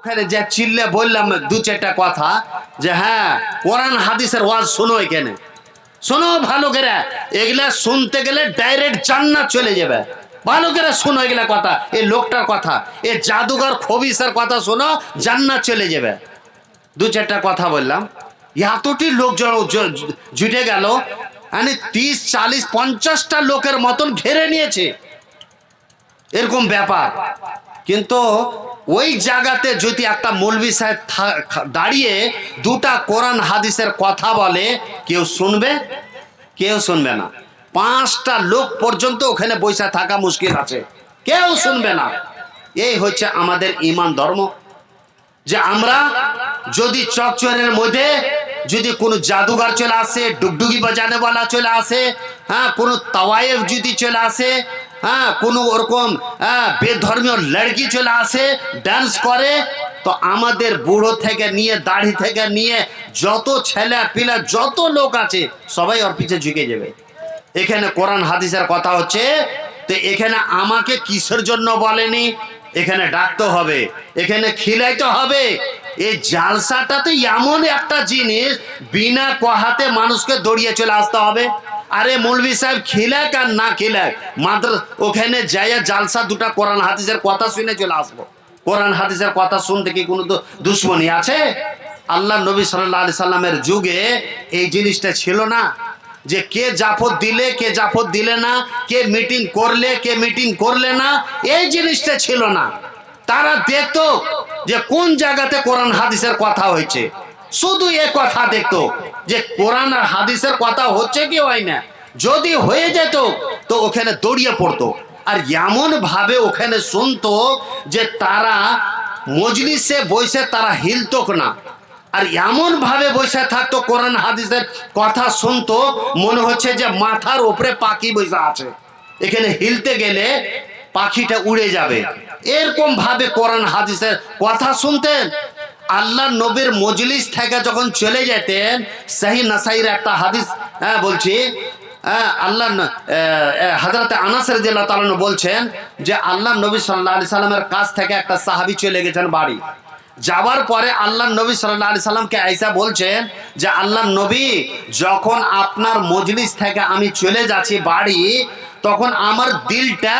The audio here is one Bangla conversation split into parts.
ওখানে যে চিল্লে বললাম দু চারটা কথা যে হ্যাঁ কোরআন হাদিসের ওয়াজ শোনো এখানে। শোনো ভালো করে। এগুলা শুনতে গেলে ডাইরেক্ট জান্নাত চলে যাবে। ভালো করে শোনো এগুলা কথা, এই লোকটার কথা, এই জাদুঘর খবিসের কথা শোনো, জান্নাত চলে যাবে। দু চারটা কথা বললাম। এতটি লোক জ- জ- জুটে গেল। মানে তিরিশ, চালিশ, পঞ্চাশটা লোকের মতন ঘেরে নিয়েছে। এরকম ব্যাপার। কিন্তু ওই জায়গাতে যদি একটা মৌলবি সাহেব দাঁড়িয়ে দুটা কোরআন হাদিসের কথা বলে, কেউ শুনবে? কেউ শুনবে না। পাঁচটা লোক পর্যন্ত ওখানে বসে থাকা মুশকিল আছে। কেউ শুনবে না। এই হচ্ছে আমাদের ইমান ধর্ম। যে আমরা যদি চকচরের মধ্যে যদি কোনো জাদুঘর চলে আসে, ডুগডুগি বাজানেওয়ালা চলে আসে হ্যাঁ কোনো তাওয়ায়েফ যদি চলে আসে হ্যাঁ কোনো ওরকম হ্যাঁ বেধর্মীয় লড়কি চলে আসে ডান্স করে, তো আমাদের বুড়ো থেকে নিয়ে, দাড়ি থেকে নিয়ে, যত ছেলে পিলা, যত লোক আছে, সবাই ওর পিছে ঝুঁকে যাবে। এখানে কোরআন, হাদিসের কথা হচ্ছে, তো এখানে আমাকে কিসের জন্য বলেনি? এখানে ডাকতে হবে, এখানে খিলাইতে হবে। এই জালসাটা তো এমন একটা জিনিস, বিনা কহাতে মানুষকে দড়িয়ে চলে আসতে হবে। আরে মৌলভি সাহেব, খিলাক আর না খিলাক মাত্র ওখানে যাইয়া জালসা দুটা কোরআন হাদিসের কথা শুনে চলে আসব। কোরআন হাদিসের কথা শুনতে কি কোনো দুশ্মনী আছে? আল্লাহ নবী সাল্লাহ আলি সাল্লামের যুগে এই জিনিসটা ছিল না। যে কে জাফত দিলে, কে জাফত দিলে না, কে মিটিং করলে, কে মিটিং করলে না, এই জিনিসটা ছিল না। তারা দেখতো যে কোন জায়গাতে কোরআন হাদিসের কথা হয়েছে। শুধু এ কথা দেখতো যে কোরআন আর হাদিসের কথা হচ্ছে কি হয় না। যদি হয়ে যেত, তো ওখানে দড়িয়ে পড়তো। আর এমন ভাবে ওখানে শুনতো যে তারা মজলিসে বসে তারা হিলতক না। আর এমন ভাবে বসে থাকতো, কোরআন হাদিসের কথা শুনতো, মনে হচ্ছে যে মাথার উপরে পাখি বসে আছে। এখানে হিলতে গেলে পাখিটা উড়ে যাবে। এরকম ভাবে কোরআন হাদিসের কথা শুনতেন। আল্লাহ নবীর মজলিস থেকে যখন চলে যেতেন, সাহি নাসাইর একটা হাদিস হ্যাঁ বলছি হ্যাঁ আল্লাহ হাজরতে আনাসের জেলা তালানো বলছেন যে, আল্লাহ নবী সাল্লাহ আলি সাল্লামের কাছ থেকে একটা সাহাবি চলে গেছেন বাড়ি। যাওয়ার পরে আল্লাহ নবী সাল্লাহ আলি সাল্লামকে আইসা বলছেন যে আল্লাহ নবী যখন আপনার মজলিস থেকে আমি চলে যাচ্ছি বাড়ি তখন আমার দিলটা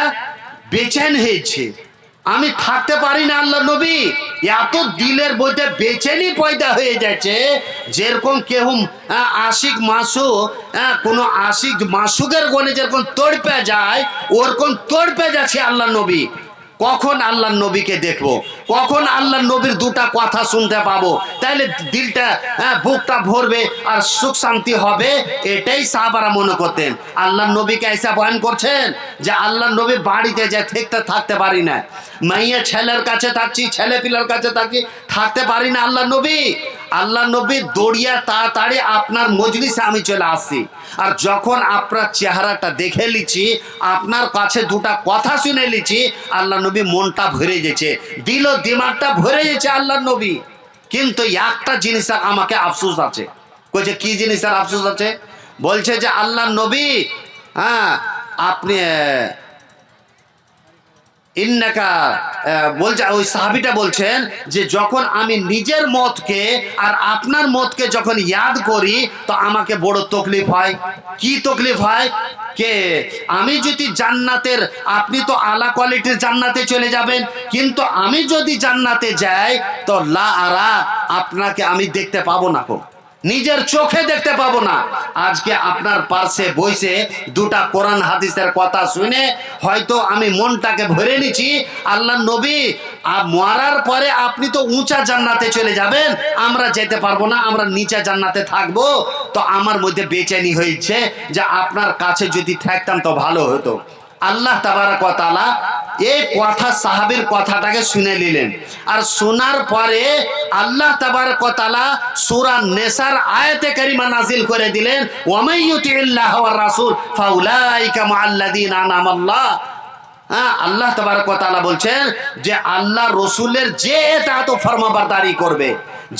বেচেন হয়েছে। আমি থাকতে পারি না আল্লাহ নবী। এত দিলের মধ্যে বেচেনি পয়দা হয়ে যাচ্ছে। যেরকম কেউ আশিক মাসু আহ, কোনো আশিক মাসুকের গনে যেরকম তড়পে যায় ওরকম তড়পে যাচ্ছে আল্লাহ নবী। কখন আল্লাহ নবীকে দেখব? কখন আল্লাহ নবীর দুটা কথা শুনতে পাবো? তাহলে দিলটা হ্যাঁ, বুকটা ভরবে আর সুখ শান্তি হবে এটাই সাহাবারা মনে করতেন। আল্লাহ নবীকে এসে বয়ান করছেন যে আল্লাহ নবী বাড়িতে যে থাকতে থাকতে পারি না। মাইয়া ছেলের কাছে থাকছি ছেলে পিলার কাছে থাকছি থাকতে পারি না আল্লাহ নবী। আল্লাহ নবী দৌড়িয়া তাড়াতাড়ি আপনার মজলিসে আমি চলে আসছি। আর যখন আপনার চেহারাটা দেখে লিছি আপনার কাছে দুটা কথা শুনে লিছি আল্লাহ নবী মনটা ভরে গেছে। দিল দিমাগটা ভরে গেছে আল্লাহ নবী। কিন্তু একটা জিনিসের আমাকে আফসোস আছে। কইছে কি জিনিসের আফসোস আছে? বলছে যে আল্লাহ নবী হ্যাঁ আপনি ইন্নাকা বলছে, ওই সাহাবিটা বলছেন যে যখন আমি নিজের মতকে আর আপনার মতকে যখন ইয়াদ করি, তো আমাকে বড় তকলিফ হয়। কি তকলিফ হয়? কে? আমি যদি জান্নাতের, আপনি তো আলা কোয়ালিটির জান্নাতে চলে যাবেন, কিন্তু আমি যদি জান্নাতে যাই, তো লা আরা, আপনাকে আমি দেখতে পাবো না কো। নিজের চোখে দেখতে পাবো না। আজকে আপনার পার্শ্বে বসে দুটা কোরআন হাদিসের কথা শুনে হয়তো আমি মনটাকে ভরে নিছি আল্লাহ নবী আর মরার পরে আপনি তো উঁচা জান্নাতে চলে যাবেন, আমরা যেতে পারব না, আমরা নিচা জান্নাতে থাকব। তো আমার মধ্যে বেচেনি হয়েছে যে আপনার কাছে যদি থাকতাম তো ভালো হতো। আল্লাহ তাবারাক ওয়া তাআলা এই কথা, সাহাবীর কথাটাকে শুনে নিলেন। আর শোনার পরে আল্লাহ তাবারাক ওয়া তাআলা সূরা নেসার আয়াতে কারিমা নাজিল করে দিলেন ওয়ার রাসূল ফাউলাইকা মাআল্লাযীনা আনামাল্লাহ হ্যাঁ আল্লাহ তাবারক ওয়া তাআলা বলছেন যে আল্লাহ রসুলের যে এত ফরমাবারদারি করবে,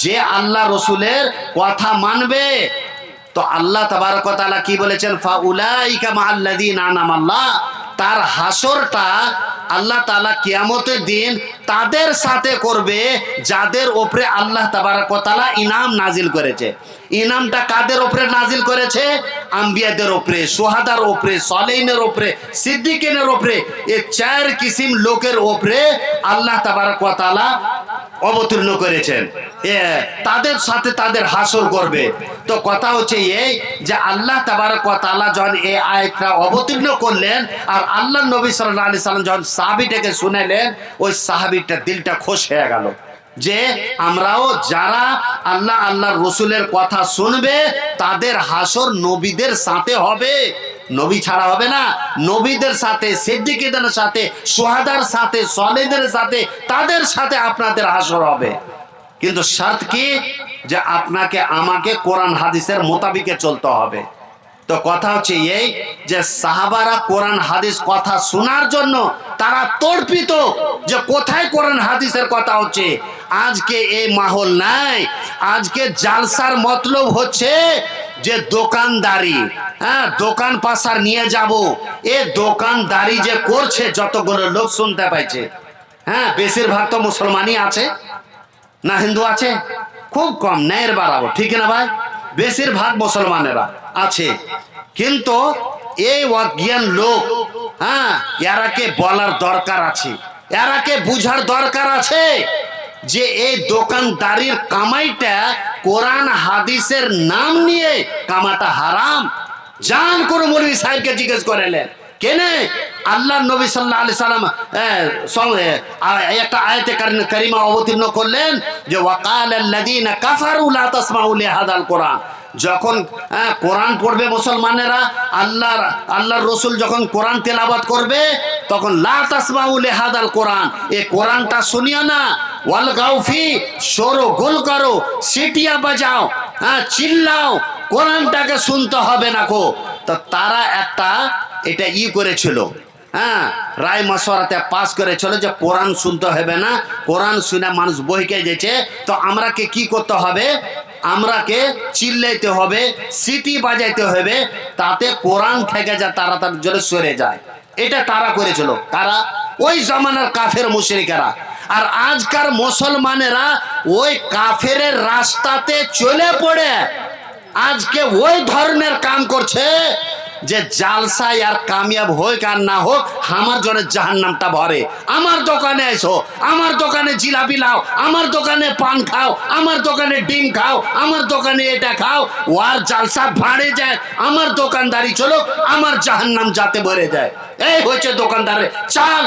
যে আল্লাহ রসুলের কথা মানবে, তো আল্লাহ তাবারক ওয়া কি বলেছেন? ফাউলাইকা মাআল্লাযীনা আনামাল্লাহ তার হাসরটা আল্লাহ তালা কিয়ামতের দিন তাদের সাথে করবে, যাদের ওপরে আল্লাহ তাবারকতালা ইনাম নাজিল করেছে। ইনামটা কাদের ওপরে নাজিল করেছে? আম্বিয়াদের ওপরে, সোহাদার ওপরে সলেইনের ওপরে, সিদ্দিকিনের ওপরে, এ চার কিসিম লোকের ওপরে আল্লাহ তাবারকতালা অবতীর্ণ করেছেন। তাদের সাথে তাদের হাসর করবে। তো কথা হচ্ছে এই যে আল্লাহ তাবারকতালা যখন এই আয়টা অবতীর্ণ করলেন আর আল্লাহ নবী সাল্লাহ আলি সাল্লাম যখন সাহাবিটাকে শুনেলেন ওই সাহাবিটার দিলটা খোশ হয়ে গেল। যে আমরাও যারা আল্লাহ আল্লাহ রসুলের কথা শুনবে, তাদের হাসর নবীদের সাথে হবে। নবী ছাড়া হবে না। নবীদের সাথে, সিদ্দিকীদের সাথে, সোহাদার সাথে সলেদের সাথে, তাদের সাথে আপনাদের হাসর হবে। কিন্তু শর্ত কি? যে আপনাকে, আমাকে কোরআন, হাদিসের মোতাবিকে চলতে হবে। তো কথা হচ্ছে এই যে সাহাবারা কোরআন, হাদিস কথা শোনার জন্য তারা তর্পিত যে কোথায় কোরআন, হাদিসের কথা হচ্ছে। আজকে এই মাহল নাই, আজকে জালসার মতলব হচ্ছে যে দোকানদারি হ্যাঁ দোকান পাশার নিয়ে যাব। এ দোকানদারি যে করছে, যতগুলো লোক শুনতে পাইছে হ্যাঁ বেশিরভাগ তো মুসলমানই আছে, না হিন্দু আছে, খুব কম, ন্যায়ের বাড়াবো, ঠিক না ভাই? বেশিরভাগ মুসলমানেরা আছে। কিন্তু এই অজ্ঞান লোক হ্যাঁ এরাকে বলার দরকার আছে। এরাকে বুঝার দরকার আছে যে এই দোকানদারির কামাইটা কোরআন, হাদিসের নাম নিয়ে কামাটা হারাম। জান কোন মুরবি সাহেবকে জিজ্ঞেস করেলেন কেনে? আল্লাহ নবী সাল্লাহ আলি সাল্লাম একটা আয়তে কারিমা অবতীর্ণ করলেন যে, ওয়াকাল আল্লাযীনা কাফারু লা তাসমাউ লিহাদাল কোরআন। যখন কোরআন পড়বে মুসলমানেরা, আল্লাহর আল্লাহর রসুল যখন কোরআন তেলাবাত করবে, তখন লা তাসমাউ লিহাদাল কোরআন। এ কোরআনটা শুনিও না। ওয়াল গাউফি, সরো, গোল করো, সিটিয়া বাজাও হ্যাঁ চিল্লাও। কোরআনটাকে শুনতে হবে না কো তো তারা একটা এটা ই করেছিল। হ্যাঁ রায় মশওয়ারাতে পাস করেছিল যে কোরআন শুনতে হবে না, কোরআন শুনে মানুষ বহিকে যেছে তো আমরাকে কি করতে হবে? আমরাকে চিল্লাইতে হবে, সিটি বাজাইতে হবে, তাতে কোরআন থেকে যা তারা তার জোরে সরে যায়। এটা তারা করেছিল। তারা ওই জামানার কাফের মুশরিকেরা। আর আজকার মুসলমানেরা ওই কাফের রাস্তাতে চলে পড়ে। আজকে ওই ধরনের কাম করছে। যে জালসায় আর কামিয়াব হোক আর না হোক, আমার জন্য জাহান নামটা ভরে। আমার দোকানে এসো, আমার দোকানে জিলাপি লাও, আমার দোকানে পান খাও, আমার দোকানে ডিম খাও, আমার দোকানে এটা খাও ওয়ার জালসা ভাড়ে যায়, আমার দোকানদারি চলো আমার জাহান নাম যাতে ভরে যায়। এই হচ্ছে দোকানদারে চাল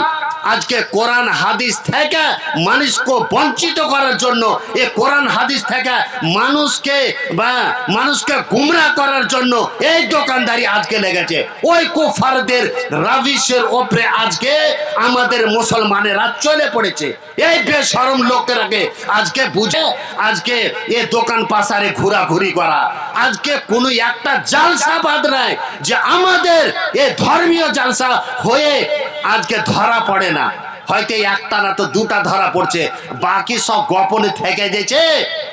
আজকে কোরআন হাদিস থেকে মানুষকে বঞ্চিত করার জন্য এ কোরআন হাদিস থেকে মানুষকে বা মানুষকে গুমরা করার জন্য এই দোকানদারি আজকে লেগেছে। ওই কুফারদের রাবিশের ওপরে আজকে আমাদের মুসলমানেরা চলে পড়েছে। এই বেসরম লোকেরাকে আজকে বুঝে, আজকে এ দোকান পাশারে ঘোরাঘুরি করা। আজকে কোনো একটা জালসা বাদ নাই যে আমাদের এ ধর্মীয় জালসা হয়ে আজকে ধরা পড়ে না। হয়তো একটা না তো দুটা ধরা পড়ছে। বাকি সব গোপনে থেকে যেছে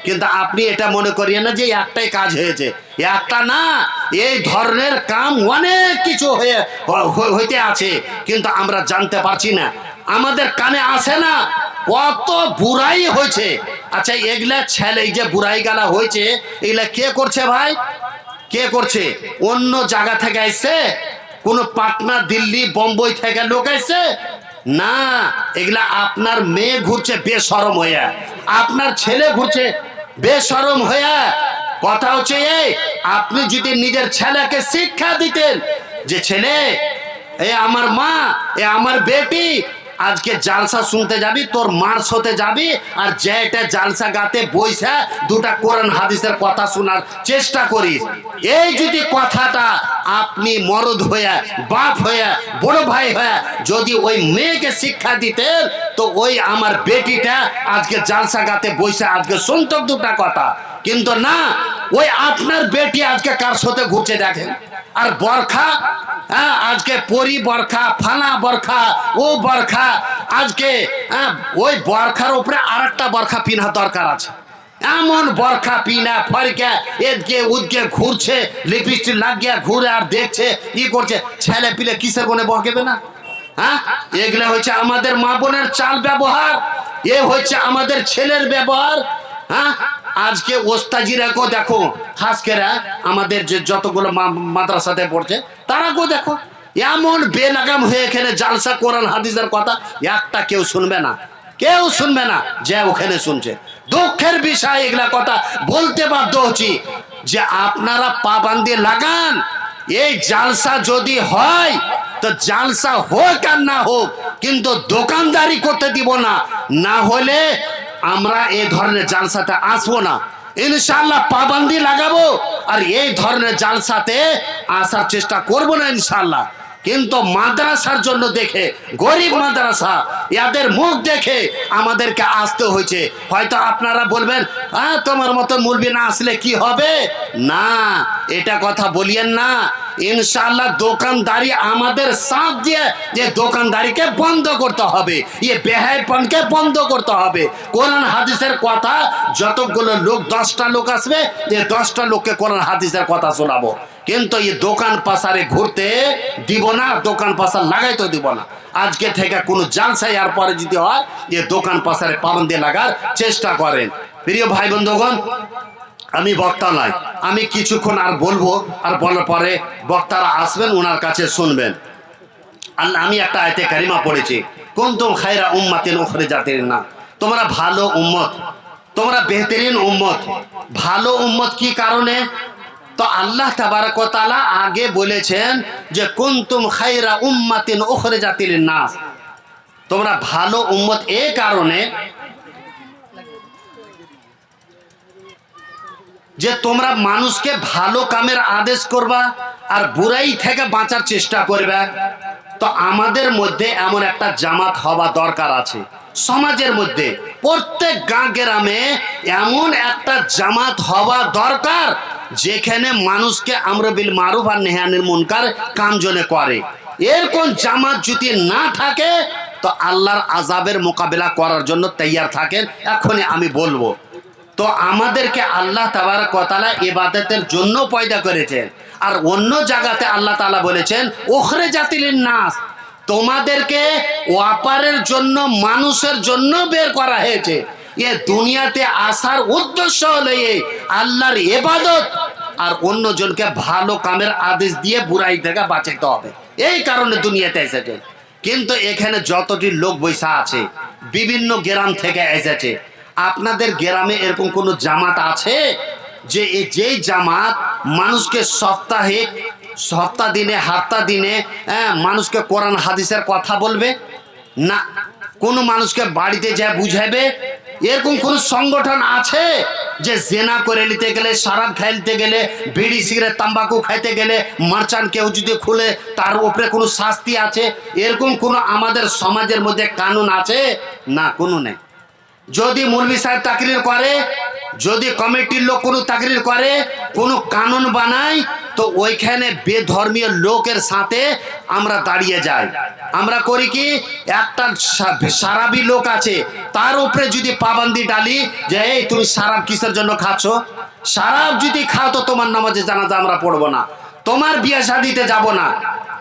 কিন্তু আপনি এটা মনে করিয়ে না যে একটাই কাজ হয়েছে। একটা না, এই ধরনের কাম অনেক কিছু হয়ে হইতে আছে। কিন্তু আমরা জানতে পারছি না। আমাদের কানে আসে না কত বুড়াই হয়েছে। আচ্ছা এগুলা ছেলে যে বুড়াই গালা হয়েছে, এগুলা কে করছে ভাই? কে করছে? অন্য জায়গা থেকে আসছে কোনো পাটনা, দিল্লি, বম্বই থেকে লোক আছে না, এগুলা আপনার মেয়ে ঘুরছে বেসরম হইয়া। আপনার ছেলে ঘুরছে বেসরম হইয়া। কথা হচ্ছে এই, আপনি যদি নিজের ছেলেকে শিক্ষা দিতেন, যে ছেলে, এ আমার মা, এ আমার বেটি আজকে জালসা শুনতে যাবি, তোর মার্স হতে যাবি আর যেটা জালসা গাতে বইসা দুটা কোরআন হাদিসের কথা শোনার চেষ্টা করিস। এই যদি কথাটা আপনি মরদ হয়ে, বাপ হয়ে, বড় ভাই হয়ে যদি ওই মেয়েকে শিক্ষা দিতেন, তো ওই আমার বেটিটা আজকে জালসা গাতে বইসা আজকে শুনতো দুটা কথা। কিন্তু না ওই আপনার বেটি আজকে কার সাথে ঘুরছে দেখেন? আর বরখা হ্যাঁ আজকে পরি বরখা ফানা বরখা ও বরখা আজকে হ্যাঁ, ওই বরখার উপরে আর একটা বরখা পিনা দরকার আছে। এমন বরখা পিনা ফরকা এদিকে উদকে ঘুরছে লিপস্টিক লাগিয়ে ঘুরে আর দেখছে ই করছে ছেলে পিলে কিসের কোনে বকেবে না? হ্যাঁ এগুলো হচ্ছে আমাদের মা বোনের চাল ব্যবহার এ হচ্ছে আমাদের ছেলের ব্যবহার হ্যাঁ আজকে ওস্তাজিরাকেও দেখো হাসকেরা আমাদের যে যতগুলো মাদ্রাসাতে পড়ছে তারা তারাকেও দেখো, এমন বেলাগাম হয়ে এখানে জালসা, কোরআন হাদিসের কথা, একটা কেউ শুনবে না। কেউ শুনবে না যে ওখানে শুনছে। দুঃখের বিষয় এগুলা কথা বলতে বাধ্য হচ্ছি যে আপনারা পাবান্দি লাগান। এই জালসা যদি হয়, তো জালসা হোক আর না হোক, কিন্তু দোকানদারি করতে দিব না। না হলে আমরা এই ধরনের জালসাতে আসব না। ইনশাল্লাহ পাবান্দি লাগাবো, আর এই ধরনের জালসাতে আসার চেষ্টা করব না ইনশাল্লাহ কিন্তু মাদ্রাসার জন্য দেখে, গরিব মাদ্রাসা ইয়াদের মুখ দেখে আমাদেরকে আসতে হয়েছে। হয়তো আপনারা বলবেন হ্যাঁ তোমার মতো মুরবি না আসলে কি হবে? না, এটা কথা বলিয়েন না। ইনশাল্লাহ দোকানদারি আমাদের সাথ দিয়ে যে দোকানদারিকে বন্ধ করতে হবে ইয়ে বেহাইপনকে বন্ধ করতে হবে। কোরআন, হাদিসের কথা, যতগুলো লোক, দশটা লোক আসবে, যে দশটা লোককে কোরআন, হাদিসের কথা শোনাবো। কিন্তু এই দোকান পাশারে ঘুরতে দিব না, দোকান পাশার লাগাইতে দিব না। আজকে থেকে কোনো জালসাই আর পরে যদি হয় যে দোকান পাশারে পাবন্দি লাগার চেষ্টা করেন। প্রিয় ভাই বন্ধুগণ, আমি বক্তা নয়, আমি কিছুক্ষণ আর বলব, আর বলার পরে বক্তারা আসবেন ওনার কাছে শুনবেন। আল্লাহ আমি একটা আয়তে কারিমা পড়েছি, কুনতুম খায়রা উম্মাতিন উখরে জাতির না তোমরা ভালো উম্মত, তোমরা বেহতরিন উম্মত। ভালো উম্মত কি কারণে? তো আল্লাহ তাবারক আগে বলেছেন যে কুনতুম খাইরা উম্মাতিন উখরে জাতির নাস তোমরা ভালো উম্মত এ কারণে যে তোমরা মানুষকে ভালো কামের আদেশ করবা আর বুড়াই থেকে বাঁচার চেষ্টা করবে। তো আমাদের মধ্যে এমন একটা জামাত হওয়া দরকার আছে। সমাজের মধ্যে। প্রত্যেক গাঁ গ্রামে এমন একটা জামাত হওয়া দরকার, যেখানে মানুষকে আমরা বিল মারুফ আর নেহানের মুনকার কামজনে করে। এরকম জামাত যদি না থাকে, তো আল্লাহর আজাবের মোকাবেলা করার জন্য তৈয়ার থাকেন। এখনই আমি বলব, তো আমাদেরকে আল্লাহ তাবার কতালা এবাদতের জন্য পয়দা করেছেন। আর অন্য জায়গাতে আল্লাহ তালা বলেছেন ওখরে জাতিলের নাস তোমাদেরকে ওয়াপারের জন্য, মানুষের জন্য বের করা হয়েছে। এ দুনিয়াতে আসার উদ্দেশ্য হলো এই আল্লাহর এবাদত আর অন্যজনকে ভালো কামের আদেশ দিয়ে বুড়াই থেকে বাঁচাতে হবে। এই কারণে দুনিয়াতে এসেছে। কিন্তু এখানে যতটি লোক বৈশা আছে, বিভিন্ন গ্রাম থেকে এসেছে। আপনাদের গ্রামে এরকম কোনো জামাত আছে? যে যেই জামাত মানুষকে সপ্তাহে সপ্তাহ দিনে হাপ্তা দিনে হ্যাঁ, মানুষকে কোরআন হাদিসের কথা বলবে না কোনো মানুষকে বাড়িতে যা বুঝাবে এরকম কোন সংগঠন আছে যে জেনা করে নিতে গেলে শরাব খাইতে গেলে বিড়ি সিগারেট তাম্বাকু খাইতে গেলে মার্চান কেউ যদি খুলে তার উপরে কোনো শাস্তি আছে? এরকম কোনো আমাদের সমাজের মধ্যে কানুন আছে? না কোনো নেই। যদি মুরবি সাহেব তাকরির করে যদি কমিটির লোক কোনো তাকরির করে, কোনো কানুন বানায়, তো ওইখানে বেধর্মীয় লোকের সাথে আমরা দাঁড়িয়ে যাই। আমরা করি কি, একটা সারাবি লোক আছে, তার উপরে যদি পাবন্দি ডালি যে, এই তুমি সারাব কিসের জন্য খাচ্ছ? সারাব যদি খাও তো তোমার নামাজে জানাজা আমরা পড়ব না। তোমার বিয়ে শাদিতে যাব না।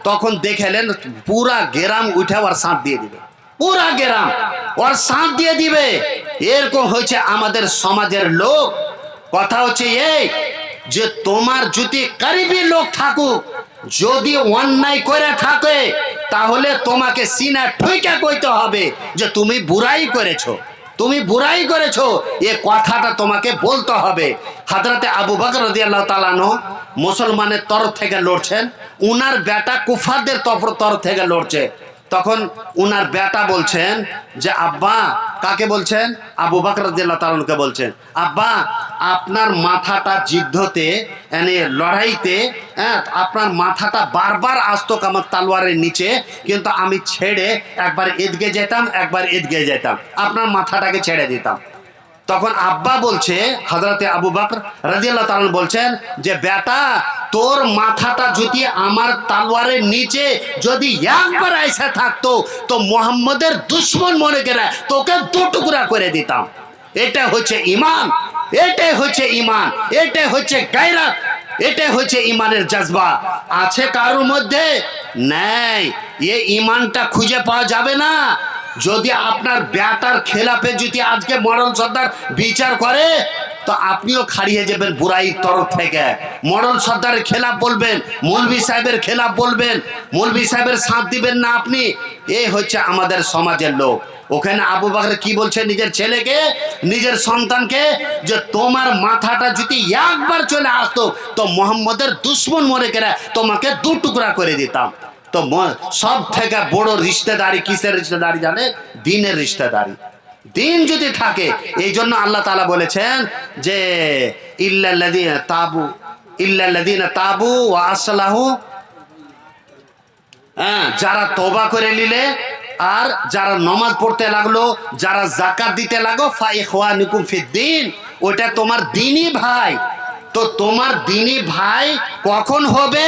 তখন দেখেলেন পুরা গ্রাম উঠে আর সাঁত দিয়ে দিবে। পুরা গ্রাম। ওর সাঁত দিয়ে দিবে। এরকম হয়েছে আমাদের সমাজের লোক। কথা হচ্ছে এই যে তোমার যদি কারিবি লোক থাকুক, যদি অন্যায় করে থাকে, তাহলে তোমাকে সিনা ঠুইকা কইতে হবে যে তুমি বুড়াই করেছ। তুমি বুড়াই করেছ, এ কথাটা তোমাকে বলতে হবে। হাজরাতে আবু বকর রাদিয়াল্লাহু তাআলা আনহু মুসলমানের তরফ থেকে লড়ছেন। উনার বেটা কুফারদের তরফ থেকে লড়ছে। তখন উনার বেটা বলছেন যে, আব্বা, কাকে বলছেন? আবু বাকর রাদিয়াল্লাহু তাআলা বলছেন, আব্বা, আপনার মাথাটা যুদ্ধতে এনে লড়াইতে হ্যাঁ আপনার মাথাটা বারবার আসতো আমার তালোয়ারের নিচে, কিন্তু আমি ছেড়ে একবার এদগে যেতাম, একবার এদগে যেতাম। আপনার মাথাটাকে ছেড়ে দিতাম। তখন আব্বা বলছে হজরতে আবু বকর রাজিয়াল্লাহ তাআলা বলছেন যে, বেটা, তোর মাথাটা যদি আমার তালোয়ারের নিচে যদি একবার এসে থাকতো, তো মোহাম্মদের দুশ্মন মনে করে তোকে দু টুকরা করে দিতাম। এটা হচ্ছে ইমান এটাই হচ্ছে ইমান এটাই হচ্ছে গায়রাত এটাই হচ্ছে ইমানের জজবা। আছে কারোর মধ্যে? নেই। এ ইমানটা খুঁজে পাওয়া যাবে না। যদি আপনার ব্যাটার খেলাপে যদি আজকে মডল সর্দার বিচার করে, তো আপনিও খাড়িয়ে যাবেন বুড়াইর তরফ থেকে। মডল সর্দারের খেলাপ বলবেন, মৌলভি সাহেবের খেলাপ বলবেন, মৌলভি সাহেবের সাথ দিবেন না আপনি এই হচ্ছে আমাদের সমাজের লোক। ওখানে আবু বাকর কি বলছে নিজের ছেলেকে, নিজের সন্তানকে, যে তোমার মাথাটা যদি একবার চলে আসতো, তো মোহাম্মদের দুশ্মন মরে কেরা তোমাকে দু টুকরা করে দিতাম। তো সব থেকে বড় রিশতেদারি কিসের রিশতেদারি জানে? দিনের রিশতেদারি। দিন যদি থাকে এই জন্য আল্লাহ তালা বলেছেন যে তাবু ইল্লাল্লাযীনা তাবু ওয়া আসলাহু। হ্যাঁ যারা তবা করে নিলে, আর যারা নমাজ পড়তে লাগল, যারা জাকাত দিতে লাগো ফাইখওয়ানুকুম ফিদ্দিন ওটা তোমার দিনই ভাই। তো তোমার দিনই ভাই কখন হবে?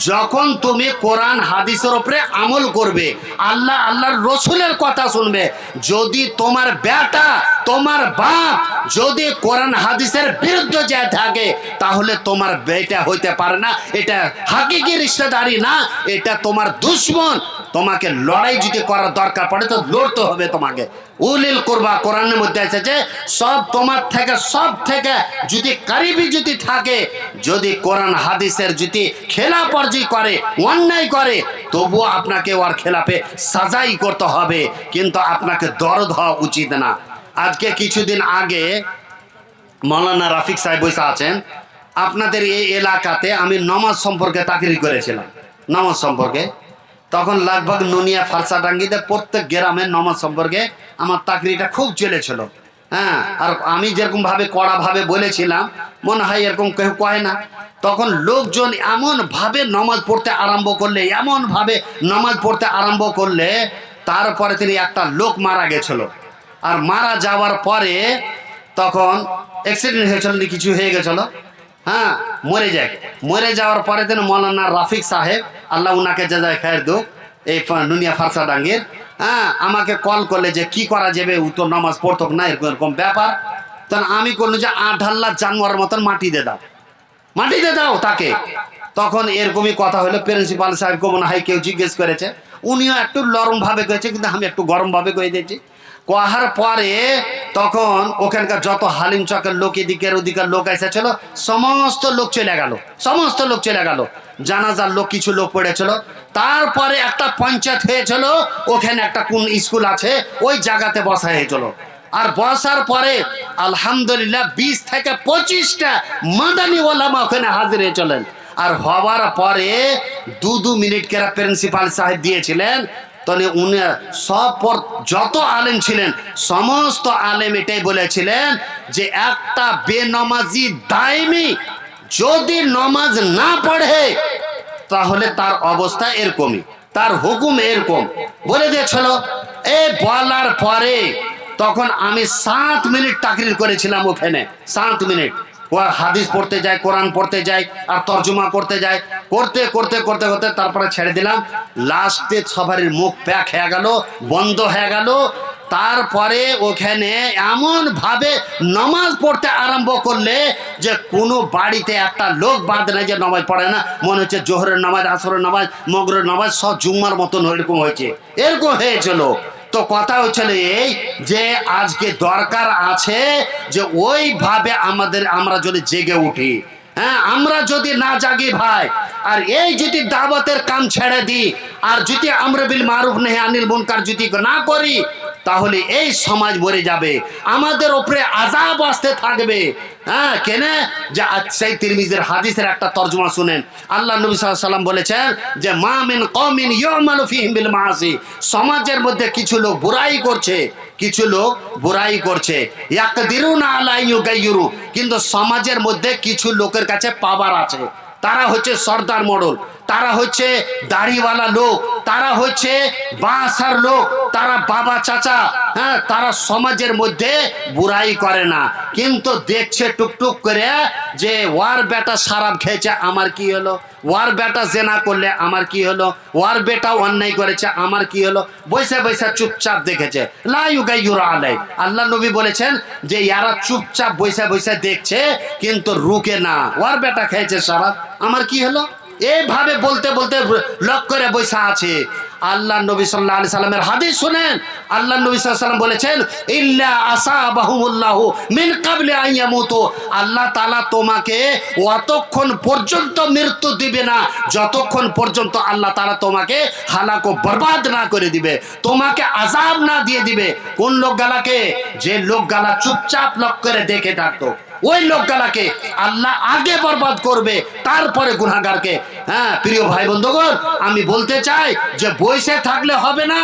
যখন তুমি কোরআন, হাদিসের উপরে আমল করবে, আল্লাহ, আল্লাহর রসুলের কথা শুনবে, যদি তোমার বেটা, তোমার বাপ যদি কোরআন, হাদিসের বিরুদ্ধে যায় থাকে, তাহলে তোমার বেটা হইতে পারে না। এটা হাকিকি রিশ্তেদারি না, এটা তোমার দুশ্মন। তোমাকে লড়াই যদি করার দরকার পড়ে, তো লড়তে হবে তোমাকে। উলিল করবা কোরআনের মধ্যে এসেছে সব তোমার থেকে, সব থেকে যদি কারিবি যদি থাকে, যদি কোরআন, হাদিসের যদি খেলাপর্জি করে, অন্যায় করে, তবুও আপনাকে ওর খেলাপে সাজাই করতে হবে। কিন্তু আপনাকে দরদ হওয়া উচিত না। আজকে কিছুদিন আগে মৌলানা রাফিক সাহেব বসে আছেন। আপনাদের এই এলাকাতে আমি নমাজ সম্পর্কে তাকরি করেছিলাম। নমাজ সম্পর্কে। তখন লাগভাগ নুনিয়া ফারসাডাঙ্গিতে প্রত্যেক গ্রামে নমাজ সম্পর্কে আমার তাকরিটা খুব চলেছিল। হ্যাঁ আর আমি যেরকম ভাবে কড়া ভাবে বলেছিলাম, মনে হয় এরকম কেউ কয় না। তখন লোকজন এমন ভাবে নমাজ পড়তে আরম্ভ করলে এমন ভাবে নমাজ পড়তে আরম্ভ করলে, তারপরে তিনি একটা লোক মারা গেছিল। আর মারা যাওয়ার পরে তখন অ্যাক্সিডেন্ট হয়েছিল কিছু হয়ে গেছিল? হ্যাঁ মরে যায়। মরে যাওয়ার পরে তিনি মৌলানা রাফিক সাহেব, আল্লাহ উনাকে যাজায় খায়ের দো এই নুনিয়া ফারসা ডাঙ্গের হ্যাঁ আমাকে কল করলে যে কি করা যাবে, ও তো নামাজ পড়তো না, এরকম এরকম ব্যাপার। তখন আমি করল যে আট হাল্লা জানোয়ারের মতন মাটি দিয়ে দাও। মাটি দিয়ে দাও তাকে। তখন এরকমই কথা হলো, প্রিন্সিপাল সাহেবকে মনে হয় কেউ জিজ্ঞেস করেছে। উনিও একটু নরম ভাবে কয়েছে কিন্তু আমি একটু গরম ভাবে কয়ে দিয়েছি। কহার পরে তখন ওখানকার যত হালিম চকের লোক, এদিকের ওদিকের লোক এসেছিল, সমস্ত লোক চলে গেল, সমস্ত লোক চলে গেল। জানাজার লোক কিছু লোক পড়েছিল। তারপরে একটা পঞ্চায়েত হয়েছিল, ওখানে একটা কোন স্কুল আছে, ওই জায়গাতে বসা হয়েছিল। আর বসার পরে আলহামদুলিল্লাহ বিশ থেকে পঁচিশটা মাদানি ওলামা ওখানে হাজির চলেন। আর হওয়ার পরে দু দু মিনিট কেরা প্রিন্সিপাল সাহেব দিয়েছিলেন তখন উনি সব যত আলেম ছিলেন, সমস্ত আলেম এটাই বলেছিলেন যে একটা বেনমাজি দায়মি যদি নমাজ না পড়ে, তাহলে তার অবস্থা এরকমই, তার হুকুম এরকম। বলে দিয়েছিল, এ বলার পরে তখন আমি সাত মিনিট তাকরির করেছিলাম ওখানে, সাত মিনিট। ও হাদিস পড়তে যায়, কোরআন পড়তে যায়, আর তর্জমা করতে যায়। করতে করতে করতে করতে তারপরে ছেড়ে দিলাম। লাস্টে সবারই মুখ প্যাক হয়ে গেল, বন্ধ হয়ে গেল। তারপরে ওখানে এমন ভাবে নামাজ পড়তে আরম্ভ করলে যে কোনো বাড়িতে একটা লোক বাদ নেই যে নামাজ পড়ে না। মনে হচ্ছে জোহরের নামাজ, আসরের নামাজ, মগরের নামাজ, সব জুম্মার মতন এরকম হয়েছে। এরকম হয়েছিল। তো কথা হচ্ছিল এই যে আজকে দরকার আছে যে ওইভাবে আমাদের, আমরা যদি জেগে উঠি। হ্যাঁ আমরা যদি না জাগি ভাই, আর এই যদি দাওয়াতের কাম ছেড়ে দিই, আর যদি আমরা বিল মারুফ নেহে আনিল মুনকার যদি না করি তাহলে এই সমাজ মরে যাবে। আমাদের ওপরে আজাব আসতে থাকবে। হ্যাঁ কেন? যে সেই তিরমিজের হাদিসের একটা তর্জমা শুনেন। আল্লাহ নবী সাল্লাম বলেছেন যে, মা মিন কওমিন ইউমালু ফিহিম বিল মাআসি। সমাজের মধ্যে কিছু লোক বুরাই করছে, কিছু লোক বুরাই করছে। ইয়াকদিরুনা আলা ইউগাইয়ুরু কিন্তু সমাজের মধ্যে কিছু লোকের কাছে পাওয়ার আছে। তারা হচ্ছে সর্দার মডল, তারা হচ্ছে দাড়িওয়ালা লোক, তারা হচ্ছে বাঁসার লোক, তারা বাবা চাচা হ্যাঁ তারা সমাজের মধ্যে বুড়াই করে না। কিন্তু দেখছে টুকটুক করে যে ওয়ার বেটা সারাপ খেয়েছে, আমার কি হলো? ওয়ার বেটা জেনা করলে আমার কি হলো? ওয়ার বেটা অন্যায় করেছে, আমার কি হলো? বৈশা বৈশা চুপচাপ দেখেছে। আল্লাহ নবী বলেছেন যে, ইয়ারা চুপচাপ বৈশা বৈশা দেখছে, কিন্তু রুকে না। ওয়ার বেটা খেয়েছে সারাপ। আমার কি হলো? এইভাবে বলতে বলতে লক করে বৈশা আছে। আল্লাহ নবী সাল্লাহ আলি সাল্লামের হাদিস শুনেন। আল্লাহ নবী সাল্লাম বলেছেন, ইল্লা আসা বাহুমুল্লাহ মিন কাবলে মতো আল্লাহ তালা তোমাকে অতক্ষণ পর্যন্ত মৃত্যু দিবে না। যতক্ষণ পর্যন্ত আল্লাহ তালা তোমাকে হালাকো বরবাদ না করে দিবে, তোমাকে আজাব না দিয়ে দিবে। কোন লোক গালাকে? যে লোক গালা চুপচাপ লক করে দেখে থাকতো ওই লোকগালাকে আল্লাহ আগে বরবাদ করবে, তারপরে গুনাগারকে হ্যাঁ প্রিয় ভাই বন্ধুগণ, আমি বলতে চাই যে বইসে থাকলে হবে না।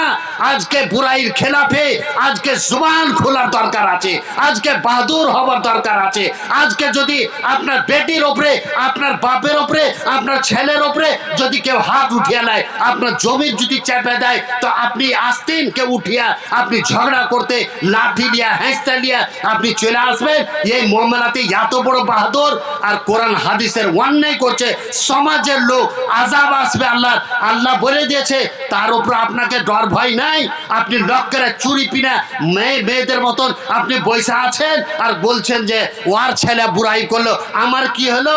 আজকে বুড়াইয়ের খেলাফে, আজকে জুবান খোলার দরকার আছে। আজকে বাহাদুর হবার দরকার আছে। আজকে যদি আপনার বেটির ওপরে, আপনার বাপের ওপরে, আপনার ছেলের ওপরে যদি কেউ হাত উঠিয়ে নেয়, আপনার জমির যদি চেপে দেয়, তো আপনি আসতেন কেউ উঠিয়া আপনি ঝগড়া করতে, লাঠি লিয়া হ্যাঁসটা লিয়া আপনি চলে আসবেন। এই মোহাম্মলাতে এত বড় বাহাদুর। আর কোরআন, হাদিসের অন্যায় করছে। সমাজের লোক আজাব আসবে আল্লাহ আল্লাহ বলে দিয়েছে, তার উপর আপনাকে ডর ভয় নাই। আপনি লক্ষ্যের চুরি পিনা মেয়ে, মেয়েদের মতন আপনি বৈশা আছেন আর বলছেন যে, ওয়ার ছেলে বুড়াই করল। আমার কি হলো?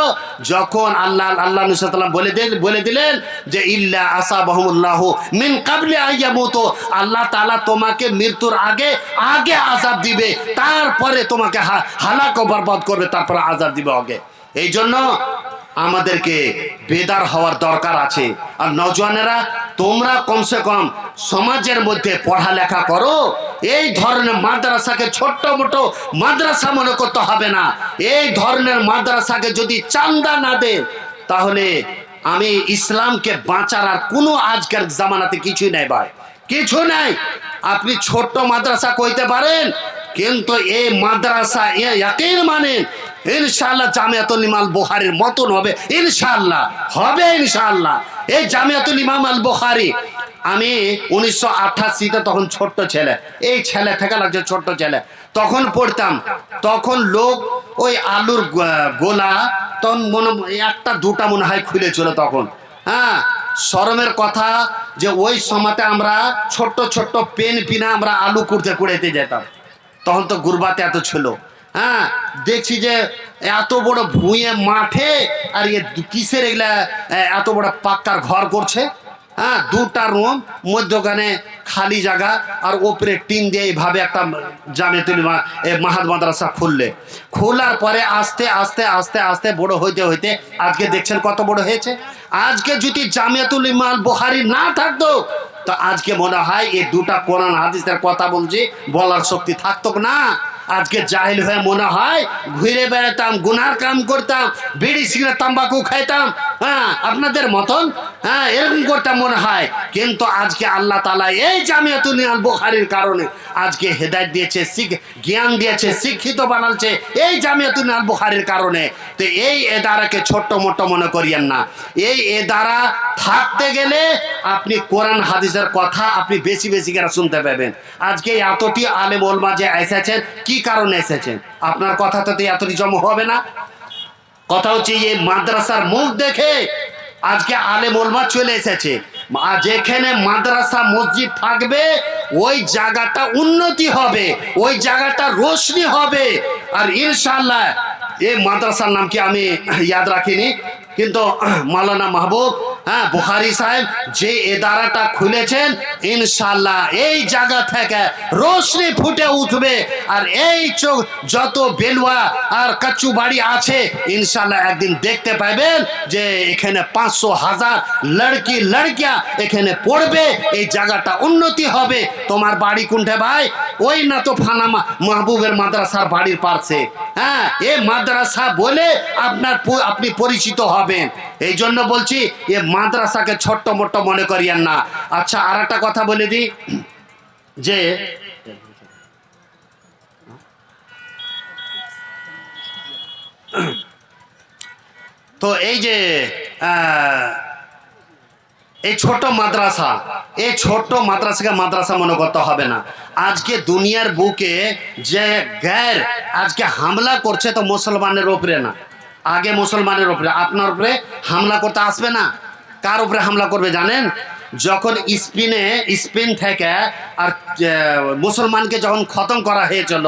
যখন আল্লাহ আল্লাহ নুসাল্লাম বলে দিলেন বলে দিলেন যে, ইল্লা আসা বহমুল্লাহ মিন কাবলে আইয়া মতো আল্লাহ তালা তোমাকে মৃত্যুর আগে আগে আজাব দিবে। তারপরে তোমাকে হালাক ও বরবাদ করবে, তারপরে আজাব দিবে আগে। এই জন্য আমাদেরকে বেদার হওয়ার দরকার আছে। আর নজওয়ানেরা তোমরা কমসে কম সমাজের মধ্যে পড়ালেখা করো। এই ধরনের মাদ্রাসাকে ছোট্ট মোটো মাদ্রাসা মনে করতে হবে না। এই ধরনের মাদ্রাসাকে যদি চান্দা না দেন তাহলে আমি ইসলামকে বাঁচার আর কোনো আজকের জামানাতে কিছুই নাই ভাই। কিছু নাই। আপনি ছোট্ট মাদ্রাসা কইতে পারেন কিন্তু এই মাদ্রাসা, এ ইয়াকিন মানেন ইনশাআল্লাহ জামিয়াতুল ইমাম বুখারীর মতন হবে। ইনশাআল্লাহ হবে ইনশাআল্লাহ। এই জামিয়াতুল ইমাম আল বুখারী, আমি উনিশশো আঠাশিতে তখন ছোট্ট ছেলে, এই ছেলে থেকে লাগছে ছোট্ট ছেলে। তখন পড়তাম, তখন লোক ওই আলুর গোলা, তখন মনে, একটা, দুটা মনে হয় খুলেছিল তখন। হ্যাঁ শরমের কথা যে ওই সময়তে আমরা ছোট্ট ছোট্ট পেন পিনা আমরা আলু কুড়তে কুড়াইতে যেতাম। তখন তো গুরবাতে এত ছিল। হ্যাঁ দেখছি যে এত বড় ভুঁয়ে মাঠে আর ইয়ে কিসের এগুলা এত বড় পাক্কার ঘর করছে। হ্যাঁ দুটা রুম, মধ্যখানে খালি জায়গা আর ওপরে টিন দিয়ে এইভাবে একটা জামেতুল মাহাদ মাদ্রাসা খুললে। খোলার পরে আস্তে আস্তে আস্তে আস্তে বড় হইতে হইতে আজকে দেখছেন কত বড় হয়েছে। আজকে যদি জামিয়াতুল ইমাল বুখারি না থাকতো তো আজকে মনে হয় এই দুটা কোরআন হাদিসের কথা বলছি বলার শক্তি থাকতো না। আজকে জাহিল হয়ে মনে হয় ঘুরে বেড়াতাম, গুনার কাম করতাম, বিড়ি, সিগারেট, তাম্বাকু খাইতাম হ্যাঁ আপনাদের মতন? হ্যাঁ এরকম করতাম মনে হয়। কিন্তু আজকে আল্লাহ তালা এই জামিয়াতুল নিয়াল বুখারির কারণে আজকে হেদায়ত দিয়েছে, শিখ জ্ঞান দিয়েছে, শিক্ষিত বানালছে এই জামিয়াতুল নিয়াল বুখারির কারণে। তো এই এদারাকে ছোট্ট মোটো মনে করিয়েন না। এই এদারা থাকতে গেলে আপনি কোরআন, হাদিসের কথা আপনি বেশি বেশি করে শুনতে পাবেন। আজকে এতটি আলেম ওলমা যে এসেছেন, কি কারণে এসেছেন? আপনার কথাতে তো এতটি জমা হবে না। কথা হচ্ছে এই মাদ্রাসার মুখ দেখে আজকে আলেম ওলমা চলে এসেছে। যেখানে মাদ্রাসা মসজিদ থাকবে, ওই জায়গাটা উন্নতি হবে, ওই জায়গাটা রোশনি হবে। আর ইনশাল্লাহ এই মাদ্রাসার নাম কি আমি ইয়াদ রাখিনি? কিন্তু মালানা মাহবুব হ্যাঁ বুখারি সাহেব যে এদারাটা খুলেছেন ইনশাল্লাহ এই জায়গা থেকে রোশনি ফুটে উঠবে। আর এই চোখ, যত বেলুয়া আর কাচ্চু বাড়ি আছে ইনশাল্লাহ একদিন দেখতে পাবেন যে এখানে পাঁচশো হাজার লড়কি, লড়কিয়া এখানে পড়বে, এই জায়গাটা উন্নতি হবে। তোমার বাড়ি কোনটা ভাই? ওই না তো ফানা মাহবুবের মাদ্রাসার বাড়ির পাশে। হ্যাঁ এ মাদ্রাসা বলে আপনার আপনি পরিচিত হবেন। এই জন্য বলছি, এ মাদ্রাসাকে ছোট্ট মোট্ট মনে করিয়েন না। আচ্ছা আর একটা কথা বলে দিই, যে তো এই যে এই ছোট মাদ্রাসা, এই ছোট মাদ্রাসাকে মাদ্রাসা মনে করতে হবে না। আজকে দুনিয়ার বুকে যে গ্যার আজকে হামলা করছে তো মুসলমানের ওপরে না। আগে মুসলমানের ওপরে আপনার উপরে হামলা করতে আসবে না। কার উপরে হামলা করবে জানেন? যখন স্পিনে, স্পেন থেকে আর মুসলমানকে যখন খতম করা হয়েছিল,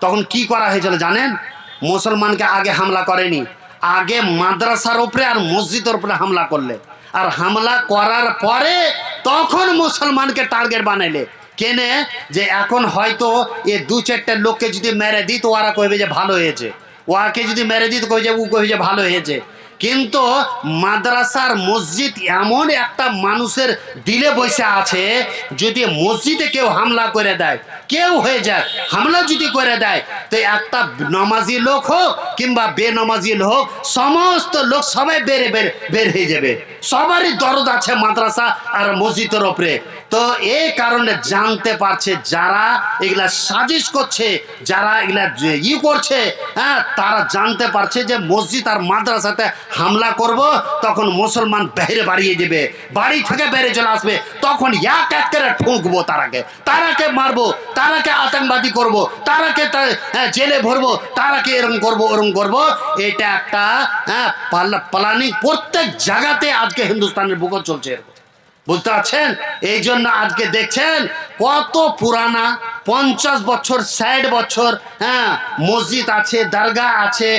তখন কি করা হয়েছিল জানেন? মুসলমানকে আগে হামলা করেনি। আগে মাদ্রাসার উপরে আর মসজিদের উপরে হামলা করলে। আর হামলা করার পরে তখন মুসলমানকে টার্গেট বানাইলে। কেনে? যে এখন হয়তো এ দু চারটে লোককে যদি মেরে দিই তো ওরা কইবে যে ভালো হয়েছে। ওয়াকে যদি মেরে দিত, কই যে ও কই যে ভালো হয়েছে। কিন্তু মাদ্রাসার মসজিদ এমন একটা মানুষের দিলে বসে আছে, যদি মসজিদে কেউ হামলা করে দেয়, কেউ হয়ে যায়, হামলা যদি করে দেয়, তো একটা নমাজি লোক হোক কিংবা বেনমাজি লোক, সমস্ত লোক সবাই বেড়ে বের বের হয়ে যাবে। সবারই দরদ আছে মাদ্রাসা আর মসজিদের ওপরে। তো এই কারণে জানতে পারছে যারা এগুলা সাজিশ করছে যারা এগুলা ই করছে হ্যাঁ তারা জানতে পারছে যে মসজিদ আর মাদ্রাসাতে হামলা করব তখন মুসলমান বাইরে বাড়িয়ে দেবে। বাড়ি থেকে বেড়ে চলে আসবে। তখন এক এক করে ঠুকবো তারাকে। তারাকে মারবো তারাকে আতঙ্কবাদী করব তারাকে হ্যাঁ, জেলে ভরবো তারাকে এরম করব ওরকম করব। এটা একটা হ্যাঁ প্ল্যানিং প্রত্যেক জায়গাতে আজকে হিন্দুস্তানের বুকও চলছে এরকম। বুঝতে পারছেন? এই জন্য আজকে দেখছেন কত পুরানা পঞ্চাশ বছর, ষাট বছর হ্যাঁ মসজিদ আছে দরগা আছে,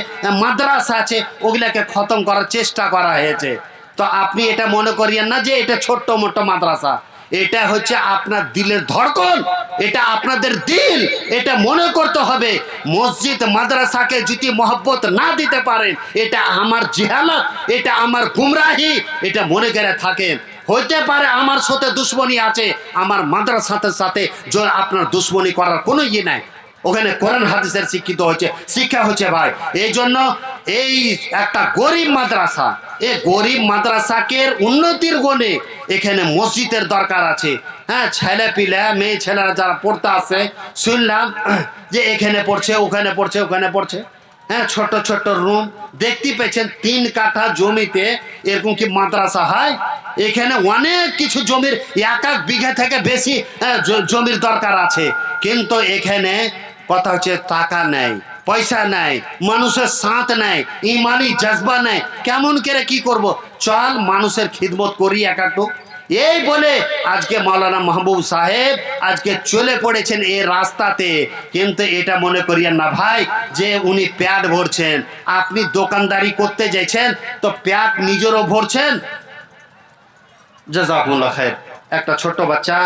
মাদ্রাসা আছে, ওগুলাকে খতম করার চেষ্টা করা হয়েছে। তো আপনি এটা মনে করিয়েন না যে এটা ছোট্ট মোটো মাদ্রাসা। এটা হচ্ছে আপনার দিলের ধড়কন, এটা আপনাদের দিল, এটা মনে করতে হবে। মসজিদ, মাদ্রাসাকে যদি মহব্বত না দিতে পারেন, এটা আমার জিহালত, এটা আমার গুমরাহি, এটা মনে করে থাকেন। হইতে পারে আমার সাথে দুশ্মনী আছে, আমার মাদ্রাসাতে সাথে আপনার দুশ্মনী করার কোনো ইয়ে নাই। ওখানে কোরআন হাদিসের শিক্ষিত হচ্ছে শিক্ষা হচ্ছে ভাই। এই জন্য এই একটা গরিব মাদ্রাসা, এই গরিব মাদ্রাসাকে উন্নতির গুণে এখানে মসজিদের দরকার আছে। হ্যাঁ ছেলে পিলে, মেয়ে ছেলেরা যারা পড়তে আসে, শুনলাম যে এখানে পড়ছে, ওখানে পড়ছে ওখানে পড়ছে। হ্যাঁ ছোট ছোট রুম দেখতে পেয়েছেন তিন কাঠা জমিতে এরকম কি মাদ্রাসা হয়? এখানে অনেক কিছু জমির এক এক বিঘা থেকে বেশি হ্যাঁ, জমির দরকার আছে। কিন্তু এখানে কথা হচ্ছে টাকা নেই পয়সা নাই মানুষের সাঁত নাই ইমানি জজবা নাই। কেমন করে কি করব? চল মানুষের খিদমত করি এক একটু এই বলে আজকে মাওলানা মাহবুব সাহেব আজকে চলে পড়েছেন এই রাস্তাতে। কিন্তু এটা মনে করিয়েন না ভাই, যে উনি প্যাড ভরছেন। আপনি দোকানদারি করতে যাইছেন তো প্যাড নিজেরও ভরছেন? জাজাকুল্লাহ খায়ের। একটা ছোট্ট বাচ্চা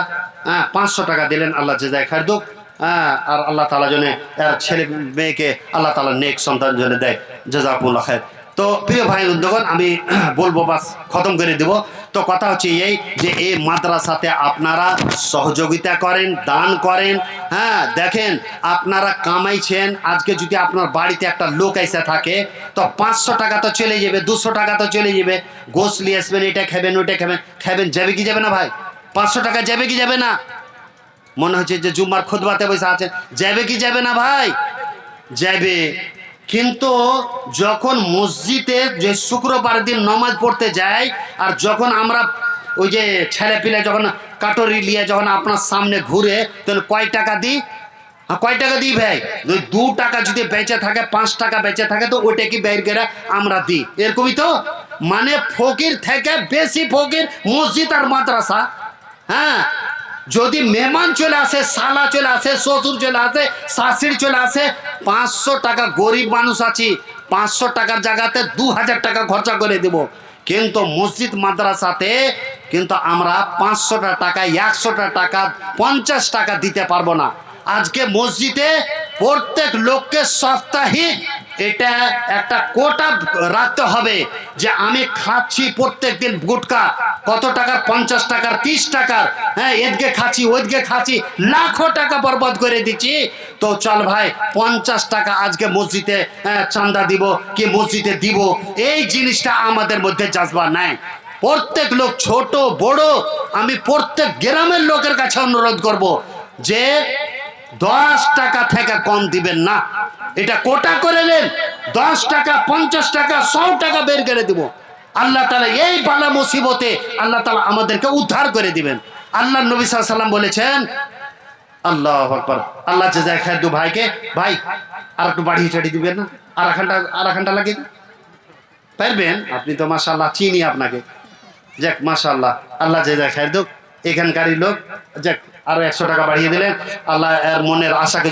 হ্যাঁ পাঁচশো টাকা দিলেন, আল্লাহ জেজায় খায়ের দুক। হ্যাঁ আর আল্লাহ তালা জনে এর ছেলে মেয়েকে আল্লাহ তালা নেক সন্তান জনে দেয়। জাজাকুল্লাহ খায়ের। তো প্রিয় ভাই উদ্যোগন, আমি বলব বাস, খতম করে দেব। তো কথা হচ্ছে এই যে এই মাদ্রাসাতে আপনারা সহযোগিতা করেন, দান করেন হ্যাঁ দেখেন আপনারা কামাইছেন, আজকে যদি আপনার বাড়িতে একটা লোক এসে থাকে, তো পাঁচশো টাকা তো চলে যাবে, দুশো টাকা তো চলে যাবে। গোস নিয়ে আসবেন, এটা খাবেন, ওইটা খাবেন খাবেন, যাবে কি যাবে না ভাই? পাঁচশো টাকা যাবে কি যাবে না? মনে হচ্ছে যে জুম্মার খুদবাতে বসে আছেন, যাবে কি যাবে না ভাই? যাবে। কিন্তু যখন মসজিদে যে শুক্রবার দিন নমাজ পড়তে যাই আর যখন আমরা ওই যে ছেলে পিলে যখন কাটরি নিয়ে যখন আপনার সামনে ঘুরে তাহলে কয় টাকা দিই? হ্যাঁ, কয় টাকা দিই ভাই? ওই দু টাকা যদি বেঁচে থাকে পাঁচ টাকা বেঁচে থাকে তো ওটা কি বের করে আমরা দিই? এরকমই তো? মানে ফকির থেকে বেশি ফকির মসজিদ আর মাদ্রাসা। হ্যাঁ? যদি মেহমান চলে আসে সালা চলে আসে, শ্বশুর চলে আসে, শাশুড়ি চলে আসে, পাঁচশো টাকা গরিব মানুষ আছি, পাঁচশো টাকার জায়গাতে দু হাজার টাকা খরচা করে দেব। কিন্তু মসজিদ, মাদ্রাসাতে কিন্তু আমরা পাঁচশোটা টাকা, একশোটা টাকা, পঞ্চাশ টাকা দিতে পারব না। আজকে মসজিদে প্রত্যেক লোককে সাপ্তাহিক এটা একটা কোটা রাখতে হবে যে আমি খাচ্ছি প্রত্যেক দিন গুটকা। কত টাকার? পঞ্চাশ টাকার তিরিশ টাকার। হ্যাঁ এদিকে খাচ্ছি ওদিকে খাচ্ছি লাখো টাকা বরবাদ করে দিচ্ছি। তো চল ভাই পঞ্চাশ টাকা আজকে মসজিদে হ্যাঁ, চান্দা দিব কি মসজিদে দিব? এই জিনিসটা আমাদের মধ্যে জাজবা নাই। প্রত্যেক লোক ছোট বড় আমি প্রত্যেক গ্রামের লোকের কাছে অনুরোধ করব যে দশ টাকা থেকে কম দিবেন না। এটা কোটা করে নেন, দশ টাকা, পঞ্চাশ টাকা, সব টাকা বের করে দিব। আল্লাহ তালা এই বালা মুসিবতে আল্লাহ তালা আমাদেরকে উদ্ধার করে দিবেন। আল্লাহ নবী সাল্লাম বলেছেন, আল্লাহ আকবর। আল্লাহ যে যায় খাদ্য ভাইকে, ভাই, আর একটু বাড়িয়ে টাড়িয়ে দিবেন না? আর এখানটা আর এখানটা দিন। পারবেন? আপনি তো মাশাল্লাহ চিনি আপনাকে। যাক মাশাল্লাহ আল্লাহ আল্লাহ যে যায় খাদ্য এখানকারই লোক, যাক আরও একশো টাকা বাড়িয়ে দিলেন। আল্লাহ এর মনের আশাকে